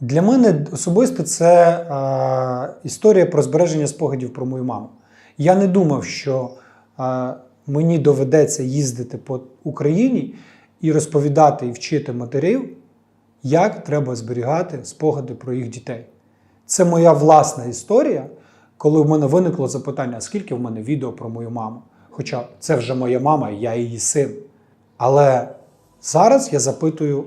Для мене особисто це е, історія про збереження спогадів про мою маму. Я не думав, що е, мені доведеться їздити по Україні і розповідати і вчити матерів, як треба зберігати спогади про їх дітей. Це моя власна історія, коли в мене виникло запитання, а скільки в мене відео про мою маму. Хоча це вже моя мама, і я її син. Але зараз я запитую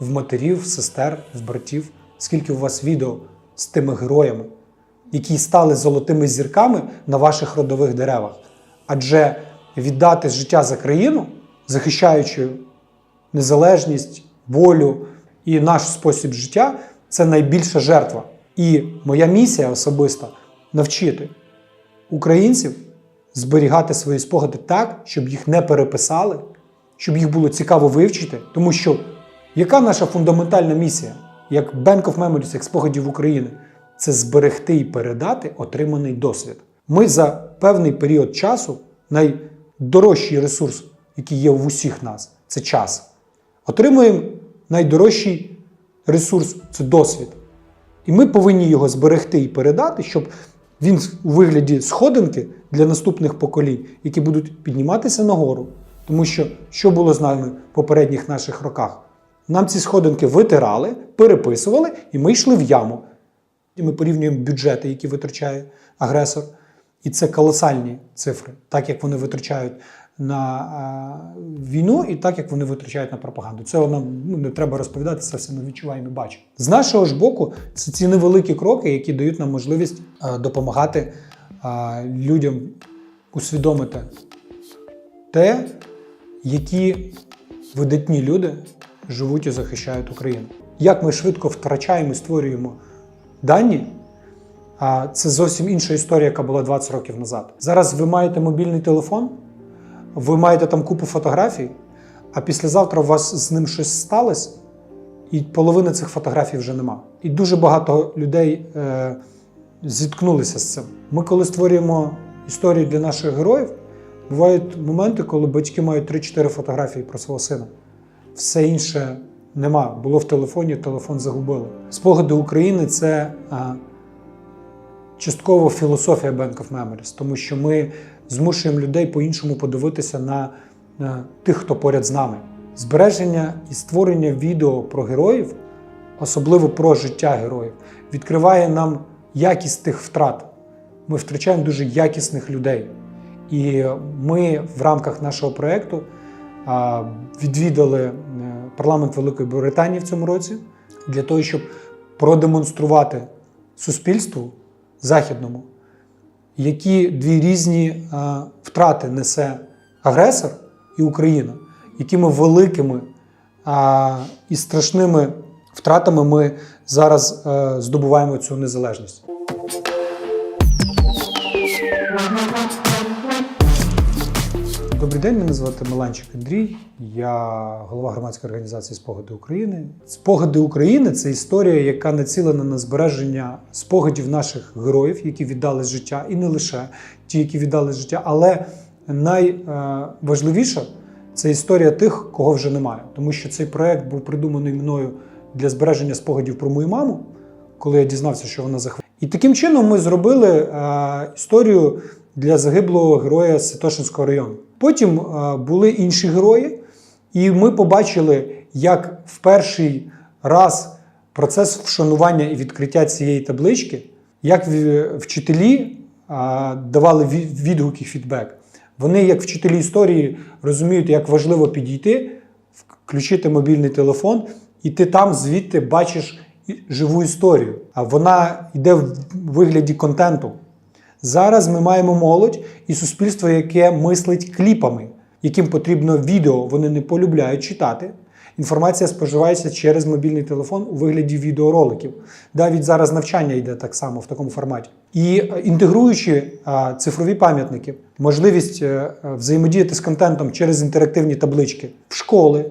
в матерів, в сестер, в братів, скільки у вас відео з тими героями, які стали золотими зірками на ваших родових деревах. Адже віддати життя за країну, захищаючи незалежність, волю і наш спосіб життя це найбільша жертва. І моя місія особиста навчити українців зберігати свої спогади так, щоб їх не переписали, щоб їх було цікаво вивчити. Тому що яка наша фундаментальна місія, як Bank of Memories, як спогадів України, це зберегти і передати отриманий досвід. Ми за певний період часу найдорожчий ресурс, який є в усіх нас, це час. Отримуємо найдорожчий ресурс це досвід. І ми повинні його зберегти і передати, щоб він у вигляді сходинки для наступних поколінь, які будуть підніматися нагору. Тому що що було з нами в попередніх наших роках? Нам ці сходинки витирали, переписували, і ми йшли в яму. І ми порівнюємо бюджети, які витрачає агресор. І це колосальні цифри, так як вони витрачають на а, війну, і так як вони витрачають на пропаганду. Це нам ну, не треба розповідати, це все ми відчуваємо і бачимо. З нашого ж боку, це ці невеликі кроки, які дають нам можливість а, допомагати а, людям усвідомити те, які видатні люди живуть і захищають Україну. Як ми швидко втрачаємо і створюємо дані. А це зовсім інша історія, яка була 20 років назад. Зараз ви маєте мобільний телефон, ви маєте там купу фотографій, а післязавтра у вас з ним щось сталося, і половини цих фотографій вже нема. І дуже багато людей е, зіткнулися з цим. Ми, коли створюємо історію для наших героїв, бувають моменти, коли батьки мають 3-4 фотографії про свого сина. Все інше нема. Було в телефоні, телефон загубили. Спогади України це. А, частково філософія Bank of Memories, тому що ми змушуємо людей по-іншому подивитися на, на тих, хто поряд з нами. Збереження і створення відео про героїв, особливо про життя героїв, відкриває нам якість тих втрат. Ми втрачаємо дуже якісних людей. І ми в рамках нашого проєкту відвідали е, парламент Великої Британії в цьому році для того, щоб продемонструвати суспільству західному, які дві різні втрати несе агресор і Україна, якими великими і страшними втратами ми зараз здобуваємо цю незалежність. Добрий день, мене звати Меланчик Андрій. Я голова громадської організації Спогади України. Спогади України це історія, яка націлена на збереження спогадів наших героїв, які віддали життя, і не лише ті, які віддали життя, але найважливіше це історія тих, кого вже немає. Тому що цей проект був придуманий мною для збереження спогадів про мою маму, коли я дізнався, що вона захворіла. І таким чином ми зробили е, історію для загиблого героя з Святошинського району. Потім е, були інші герої, і ми побачили, як в перший раз процес вшанування і відкриття цієї таблички, як вчителі е, давали відгуки, фідбек. Вони, як вчителі історії, розуміють, як важливо підійти, включити мобільний телефон, і ти там звідти бачиш живу історію. А вона йде в вигляді контенту. Зараз ми маємо молодь і суспільство, яке мислить кліпами, яким потрібно відео, вони не полюбляють читати. Інформація споживається через мобільний телефон у вигляді відеороликів. Навіть зараз навчання йде так само в такому форматі. І е, інтегруючи а, цифрові пам'ятники, можливість е, е, взаємодіяти з контентом через інтерактивні таблички в школи,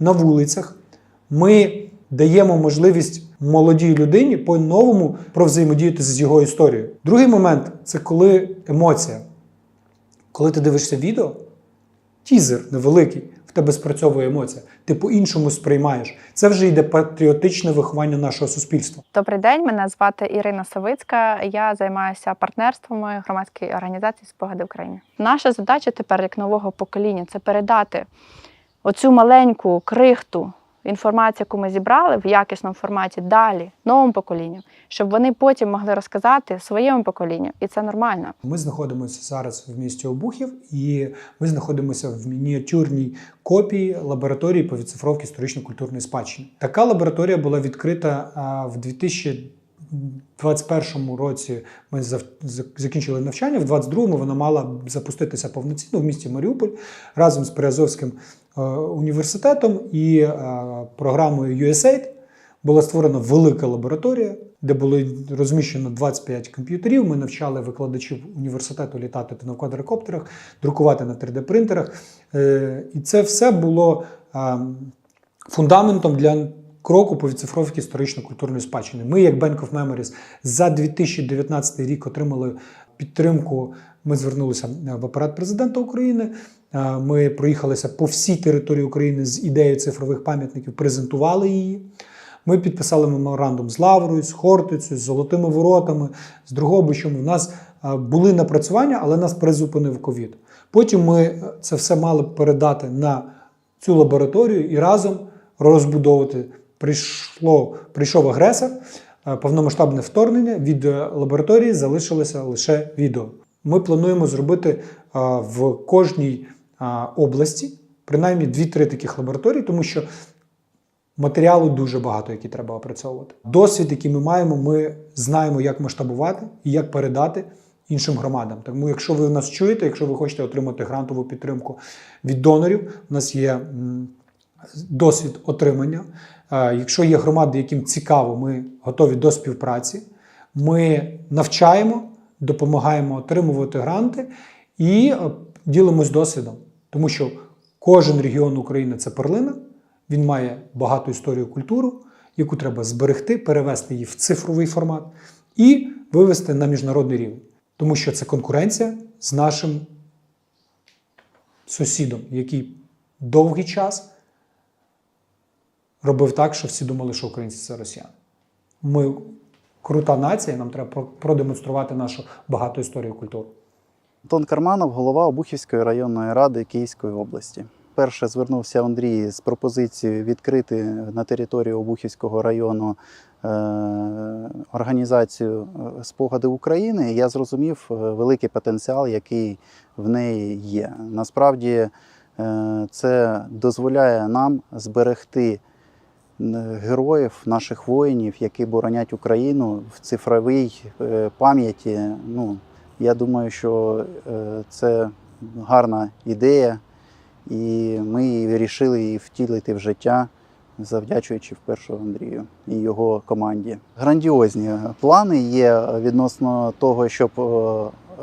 на вулицях, ми даємо можливість молодій людині по-новому провзаємодіяти з його історією. Другий момент це коли емоція. Коли ти дивишся відео, тізер невеликий, в тебе спрацьовує емоція. Ти по-іншому сприймаєш. Це вже йде патріотичне виховання нашого суспільства. Добрий день, мене звати Ірина Савицька. Я займаюся партнерствами громадської організації Спогади України. Наша задача тепер, як нового покоління, це передати оцю маленьку крихту інформацію, яку ми зібрали в якісному форматі далі новому поколінню, щоб вони потім могли розказати своєму поколінню, і це нормально. Ми знаходимося зараз в місті обухів, і ми знаходимося в мініатюрній копії лабораторії по відцифровці історично-культурної спадщини. Така лабораторія була відкрита в 2000 21-му році ми закінчили навчання, в 22-му вона мала запуститися повноцінно в місті Маріуполь разом з Приазовським е, університетом і е, програмою USAID. Була створена велика лабораторія, де було розміщено 25 комп'ютерів. Ми навчали викладачів університету літати на квадрокоптерах, друкувати на 3D-принтерах. Е, і це все було ем, фундаментом для кроку по відцифровці історично-культурної спадщини. Ми, як Bank of Memories, за 2019 рік отримали підтримку. Ми звернулися в апарат президента України. Е, Ми проїхалися по всій території України з ідеєю цифрових пам'ятників, презентували її. Ми підписали меморандум з Лаврою, з Хортицею, з Золотими Воротами, з Другобичем. У нас е, були напрацювання, але нас призупинив ковід. Потім ми е, це все мали передати на цю лабораторію і разом розбудовувати. Прийшло, прийшов агресор, е, повномасштабне вторгнення. Від е, лабораторії залишилося лише відео. Ми плануємо зробити е, в кожній області принаймні 2-3 таких лабораторії, тому що матеріалу дуже багато, який треба опрацьовувати. Досвід, який ми маємо, ми знаємо, як масштабувати і як передати іншим громадам. Тому, якщо ви нас чуєте, якщо ви хочете отримати грантову підтримку від донорів, у нас є досвід отримання. Е, Якщо є громади, яким цікаво, ми готові до співпраці. Ми навчаємо, допомагаємо отримувати гранти і е, ділимось досвідом, тому що кожен регіон України це перлина. Він має багату історію культуру, яку треба зберегти, перевести її в цифровий формат і вивести на міжнародний рівень. Тому що це конкуренція з нашим сусідом, який довгий час робив так, що всі думали, що українці це росіяни. Ми крута нація, нам треба про- продемонструвати нашу багату історію культури. Антон Карманов, голова Обухівської районної ради Київської області. Перше звернувся Андрій з пропозицією відкрити на території Обухівського району е, організацію е, Спогади України. Я зрозумів е, великий потенціал, який в неї є. Насправді е, це дозволяє нам зберегти героїв, наших воїнів, які боронять Україну в цифровій е, пам'яті. Ну, я думаю, що е, це гарна ідея, і ми вирішили її втілити в життя, завдячуючи вперше Андрію і його команді. Грандіозні плани є відносно того, щоб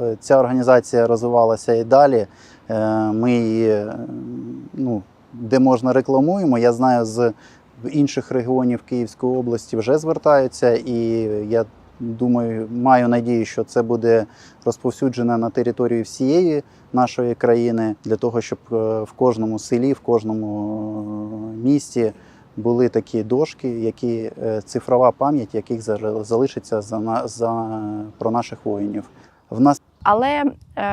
е, ця організація розвивалася і далі. Ми її, ну, де можна рекламуємо. Я знаю, з інших регіонів Київської області вже звертаються, і я думаю, маю надію, що це буде розповсюджено на території всієї нашої країни для того, щоб е, в кожному селі, в кожному е, місті були такі дошки, які е, цифрова пам'ять, яких за- залишиться за, на- за про наших воїнів. В нас Але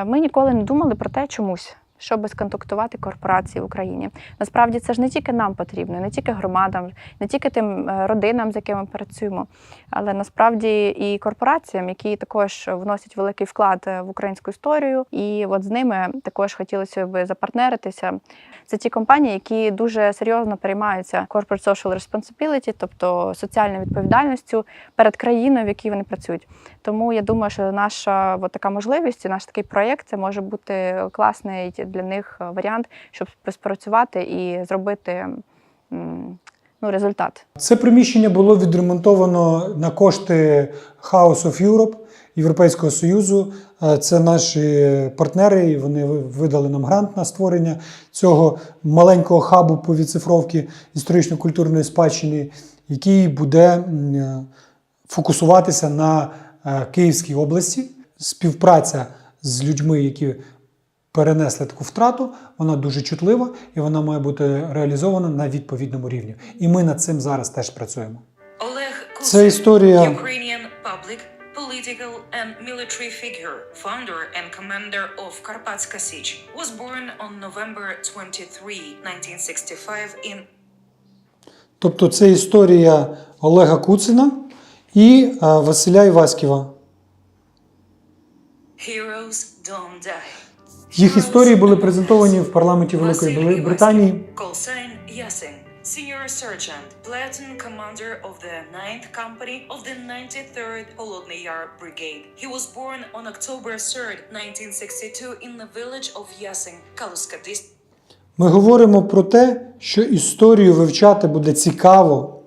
ми ніколи не думали про те чомусь, щоб сконтактувати корпорації в Україні. Насправді це ж не тільки нам потрібно, не тільки громадам, не тільки тим е, родинам, з якими ми працюємо, але насправді і корпораціям, які також вносять великий вклад е, в українську історію. І от з ними також хотілося б запартнеритися. Це ті компанії, які дуже серйозно переймаються corporate social responsibility, тобто соціальною відповідальністю перед країною, в якій вони працюють. Тому я думаю, що наша от така можливість, наш такий проєкт це може бути класний для них варіант, щоб співпрацювати і зробити ну, результат. Це приміщення було відремонтовано на кошти House of Europe Європейського Союзу. Е, Це наші партнери, і вони видали нам грант на створення цього маленького хабу по відцифровці історично-культурної спадщини, який буде е, фокусуватися на е, Київській області. Співпраця з людьми, які перенесли таку втрату, вона дуже чутлива і вона має бути реалізована на відповідному рівні. І ми над цим зараз теж працюємо. Олег Це історія Ukrainian public, political and military figure, founder and commander of Karpatska Sich, was born on November 23, 1965 in Тобто це історія Олега Куцина і Василя Іваськіва. Heroes Don't Die. Їх історії були презентовані в парламенті Великої Британії. Senior sergeant, platoon commander of the 9th company of the 93rd Holodny Yar Brigade. He was born on October 3rd, 1962 in the village of Yasin, Kaluska district. Ми говоримо про те, що історію вивчати буде цікаво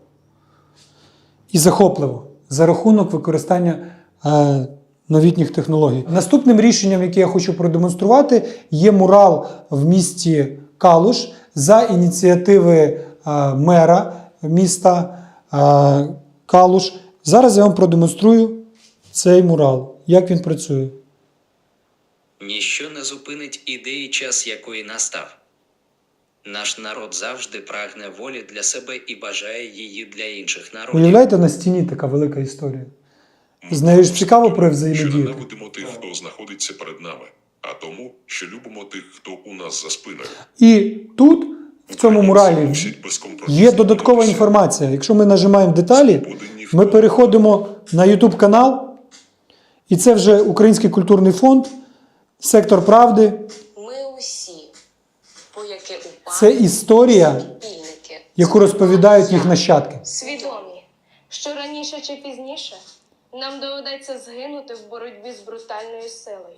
і захопливо за рахунок використання е, новітніх технологій. Наступним рішенням, яке я хочу продемонструвати, є мурал в місті Калуш за ініціативи е, мера міста е, Калуш. Зараз я вам продемонструю цей мурал, як він працює. Ніщо не зупинить ідеї час, якої настав. Наш народ завжди прагне волі для себе і бажає її для інших народів. Уявляєте, на стіні така велика історія. З нею ж цікаво про що взаємодію. ненавидимо тих, хто знаходиться перед нами, а тому, що любимо тих, хто у нас за спиною. І тут, в цьому муралі, є додаткова інформація. Якщо ми нажимаємо деталі, ми переходимо на YouTube канал, і це вже Український культурний фонд, сектор правди. Ми усі, пояки упа, Це історія, яку розповідають їх нащадки. свідомі, що раніше чи пізніше нам доведеться згинути в боротьбі з брутальною силою.